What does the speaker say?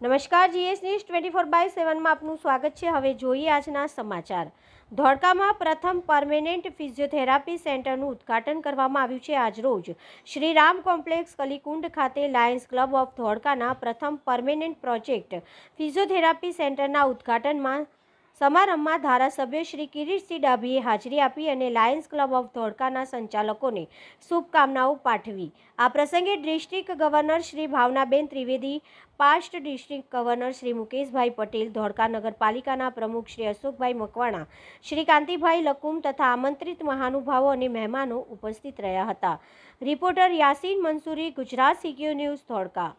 નમસ્કાર, GS news twenty four by સેવનમાં આપનું સ્વાગત છે. હવે જોઈએ આજના સમાચાર. ધોળકામાં પ્રથમ પરમેનન્ટ ફિઝિયોથેરાપી સેન્ટરનું ઉદ્ઘાટન કરવામાં આવ્યું છે આજરોજ શ્રી રામ કોમ્પ્લેક્સ કલીકુંડ ખાતે લાયન્સ ક્લબ ઓફ ધોળકાના પ્રથમ પરમેનન્ટ પ્રોજેક્ટ ફિઝિયોથેરાપી સેન્ટરના ઉદ્ઘાટનમાં સમારંભમાં ધારાસભ્ય શ્રી કિરીટસિંહ ડાભીએ હાજરી આપી અને લાયન્સ ક્લબ ઓફ ધોળકાના સંચાલકોને શુભકામનાઓ પાઠવી. આ પ્રસંગે district governor Shri Bhavnaben Trivedi, past district governor Shri Mukeshbhai Patel, Dholka નગરપાલિકાના પ્રમુખ શ્રી અશોકભાઈ મકવાણા, શ્રી કાંતિભાઈ લકુમ તથા આમંત્રિત મહાનુભાવો અને મહેમાનો ઉપસ્થિત રહ્યા હતા. રિપોર્ટર યાસીન મંસૂરી, ગુજરાત સિક્યુ ન્યૂઝ, ધોળકા.